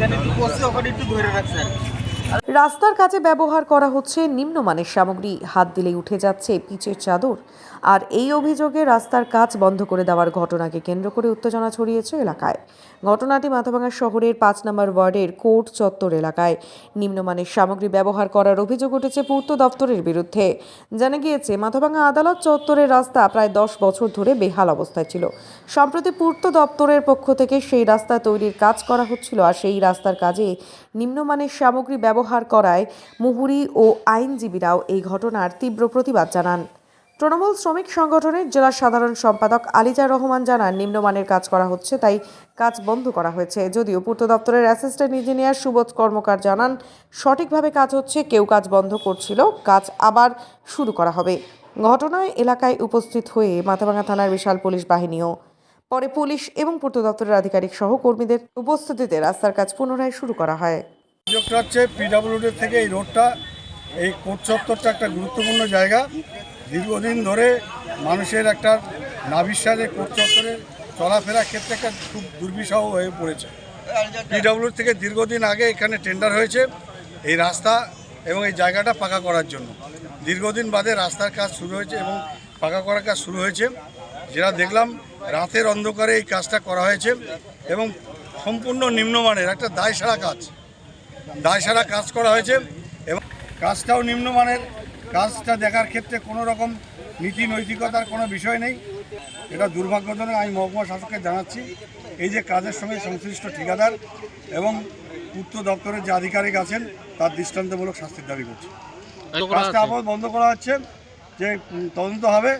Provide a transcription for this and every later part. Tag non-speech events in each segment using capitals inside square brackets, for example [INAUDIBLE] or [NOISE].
যেখানে একটু করছে ওখানে একটু ধরে রাখছে। রাস্তার কাজে ব্যবহার করা হচ্ছে নিম্নমানের সামগ্রী। হাত দিলেই উঠে যাচ্ছে পিচের চাদর। আর এই অভিযোগে রাস্তার কাজ বন্ধ করে দেওয়ার ঘটনাকে কেন্দ্র করে উত্তেজনা ছড়িয়েছে এলাকায়। ঘটনাটি মাথাভাঙা শহরের পাঁচ নম্বর ওয়ার্ডের কোর্ট চত্বর এলাকায়। নিম্নমানের সামগ্রী ব্যবহার করার অভিযোগ উঠেছে পূর্ত দপ্তরের বিরুদ্ধে। জানা গিয়েছে, মাথাভাঙা আদালত চত্বরের রাস্তা প্রায় দশ বছর ধরে বেহাল অবস্থায় ছিল। সম্প্রতি পূর্ত দপ্তরের পক্ষ থেকে সেই রাস্তা তৈরির কাজ করা হচ্ছিল। আর সেই রাস্তার কাজে নিম্নমানের সামগ্রী ব্যবহার করায় মুহুরি ও আইনজীবীরাও এই ঘটনার তীব্র প্রতিবাদ জানান। তৃণমূল শ্রমিক সংগঠনের জেলা সাধারণ সম্পাদক আলিজা রহমান জানান, নিম্নমানের কাজ করা হচ্ছে, তাই কাজ বন্ধ করা হয়েছে। যদিও পূর্ত দপ্তরের অ্যাসিস্ট্যান্ট ইঞ্জিনিয়ার সুবোধ কর্মকার জানান, সঠিকভাবে কাজ হচ্ছে, কেউ কাজ বন্ধ করছিল, কাজ আবার শুরু করা হবে। ঘটনায় এলাকায় উপস্থিত হয়ে মাথাভাঙা থানার বিশাল পুলিশ বাহিনীও। পরে পুলিশ এবং পূর্ত দপ্তরের আধিকারিক সহ কর্মীদের উপস্থিতিতে রাস্তার কাজ পুনরায় শুরু করা হয়। অভিযোগটা হচ্ছে পিডাব্লিউডি থেকে এই রোডটা, এই কোর্ট চত্বরটা একটা গুরুত্বপূর্ণ জায়গা। দীর্ঘদিন ধরে মানুষের একটা নাবিশ্বাসে কোর্ট চত্বরে চলাফেরার ক্ষেত্রে একটা খুব দুর্বিষহ হয়ে পড়েছে। পিডাব্লিউ থেকে দীর্ঘদিন আগে এখানে টেন্ডার হয়েছে এই রাস্তা এবং এই জায়গাটা পাকা করার জন্য। দীর্ঘদিন বাদে রাস্তার কাজ শুরু হয়েছে এবং পাকা করার কাজ শুরু হয়েছে। যেটা দেখলাম, রাতের অন্ধকারে এই কাজটা করা হয়েছে এবং সম্পূর্ণ নিম্নমানের, একটা দায়সারা কাজ। দায়সারা কাজ করা হয়েছে এবং কাজটাও নিম্নমানের। কাজটা দেখার ক্ষেত্রে কোনো রকম নীতি নৈতিকতার কোনো বিষয় নেই। এটা দুর্ভাগ্যজনক, আমি মহকুমা শাসককে জানাচ্ছি, এই যে কাজের সঙ্গে সংশ্লিষ্ট ঠিকাদার এবং পূর্ত দপ্তরের যে আধিকারিক আছেন, তার দৃষ্টান্তমূলক শাস্তির দাবি করছি। কাজটা আপাতত বন্ধ করা হচ্ছে, যে তদন্ত হবে,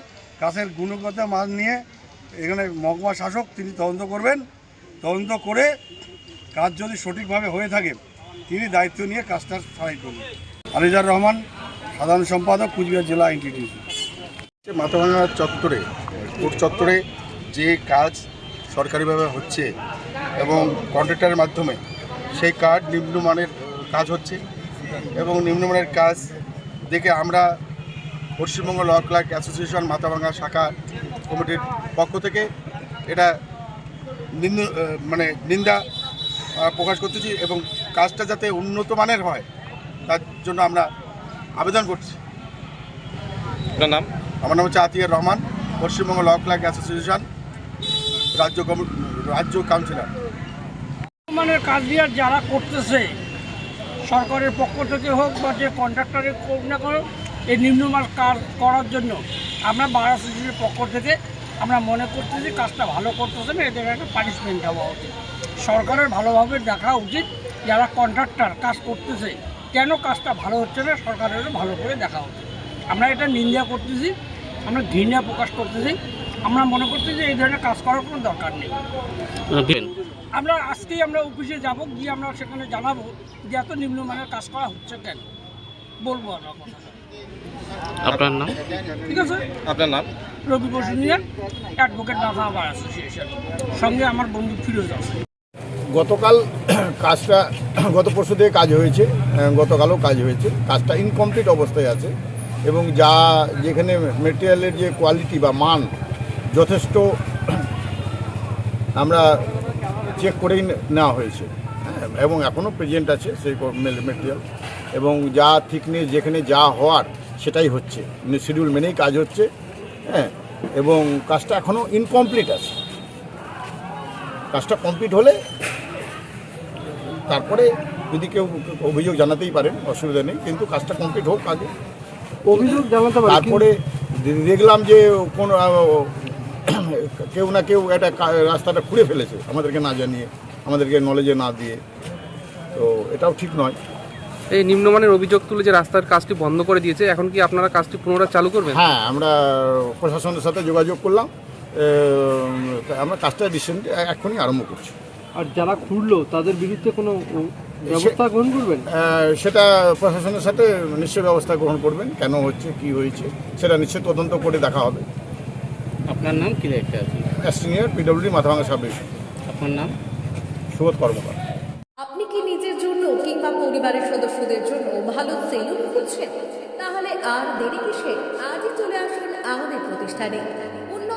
কাজের গুণগত মান নিয়ে এখানে মহকুমা শাসক তিনি তদন্ত করবেন। তদন্ত করে কাজ যদি সঠিকভাবে হয়ে থাকে তিনি দায়িত্ব নিয়ে কাজটা সারাই করবেন। আলিজার রহমান, সাধারণ সম্পাদক, কুচবিহার জেলা এনটিটিউসি হচ্ছে মাথাভাঙা চত্বরে, কোর্ট চত্বরে যে কাজ সরকারিভাবে হচ্ছে এবং কন্ট্রাক্টরের মাধ্যমে, সেই কাজ নিম্নমানের কাজ হচ্ছে এবং নিম্নমানের কাজ দেখে আমরা Paschimbanga law clerk association Mathabhanga শাখা কমিটির পক্ষ থেকে এটা নিম্ন মানে নিন্দা প্রকাশ করতেছি এবং কাজটা যাতে উন্নত মানের হয় তার জন্য আমরা আবেদন করছি। আপনার নাম? আমার নাম হচ্ছে Atiar Rahman Paschimbanga law clerk association রাজ্য রাজ্য কাউন্সিলর। মানের কাজ দিয়ে যারা করতেছে সরকারের পক্ষ থেকে হোক বা যে কন্ট্রাক্টরের হোক না করো এই নিম্নমান কাজ করার জন্য আমরা বার অ্যাসোসিয়েশনের পক্ষ থেকে আমরা মনে করতেছি কাজটা ভালো করতেছে না এদের একটা পানিশমেন্ট দেওয়া উচিত। সরকারের ভালোভাবে দেখা উচিত। যারা কন্ট্রাক্টর কাজ করতেছে কেন কাজটা ভালো হচ্ছে না? সরকারেরও ভালো করে দেখা হচ্ছে আমরা এটা নিন্দা করতেছি আমরা ঘৃণা প্রকাশ করতেছি আমরা মনে করতেছি যে এই ধরনের কাজ করার কোনো দরকার নেই। আমরা আজকেই আমরা অফিসে যাব গিয়ে আমরা সেখানে জানাব যে এত নিম্নমানের কাজ করা হচ্ছে কেন? বলব আমরা আপনার নাম? ঠিক আছে? আপনার নাম? রবি বসুনিয়ার অ্যাডভোকেট নাথা আবার অ্যাসোসিয়েশন সঙ্গে আমার বন্ধু ফিরোজ আছে। গতকাল [CLEARS THROAT] কাজটা [CLEARS THROAT] গত পরশু থেকে কাজ হয়েছে গতকালও কাজ হয়েছে। কাজটা ইনকমপ্লিট অবস্থায় আছে এবং যা যেখানে মেটেরিয়ালের যে কোয়ালিটি বা মান যথেষ্ট [CLEARS THROAT] আমরা চেক করেই নেওয়া হয়েছে। হ্যাঁ, এবং এখনও প্রেজেন্ট আছে সেই মেটেরিয়াল এবং যা থিকনেস যেখানে যা হওয়ার সেটাই হচ্ছে। শিডিউল মেনেই কাজ হচ্ছে হ্যাঁ এবং কাজটা এখনও ইনকমপ্লিট আছে। কাজটা কমপ্লিট হলে তারপরে যদি কেউ অভিযোগ জানাতেই পারেন অসুবিধা নেই কিন্তু কাজটা কমপ্লিট হোক আগে। অভিযোগ জানাতে পারি তারপরে দেখলাম যে কোনো কেউ না কেউ একটা রাস্তাটা খুঁড়ে ফেলেছে আমাদেরকে না জানিয়ে আমাদেরকে নলেজে না দিয়ে। তো এটাও ঠিক নয়। এই নিম্নমানের অভিযোগ তুলে যে রাস্তার কাজটি বন্ধ করে দিয়েছে এখন কি আপনারা কাজটি পুনরায় চালু করবেন? হ্যাঁ আমরা প্রশাসনের সাথে যোগাযোগ করলাম। আমরা কাজটা রিসেন্ট এখনই আরম্ভ করছি। আর যারা খুঁড়লো তাদের বিরুদ্ধে কোনো ব্যবস্থা গ্রহণ করবেন? সেটা প্রশাসনের সাথে নিশ্চয় ব্যবস্থা গ্রহণ করবেন কেন হচ্ছে কি হয়েছে সেটা নিশ্চয় তদন্ত করে দেখা হবে। আপনার নাম কি লেখা আছে সিনিয়র পিডব্লিউডি মাথাভাঙা সাব আপনার নাম? সুবোধ কর্মকার। আপনি কি নিজের জন্য কিংবা পরিবারের সদস্যদের জন্য ভালো সেলুন খুঁজছেন? তাহলে আর দেরি কিসে? আজই চলে আসুন আমাদের প্রতিষ্ঠানে।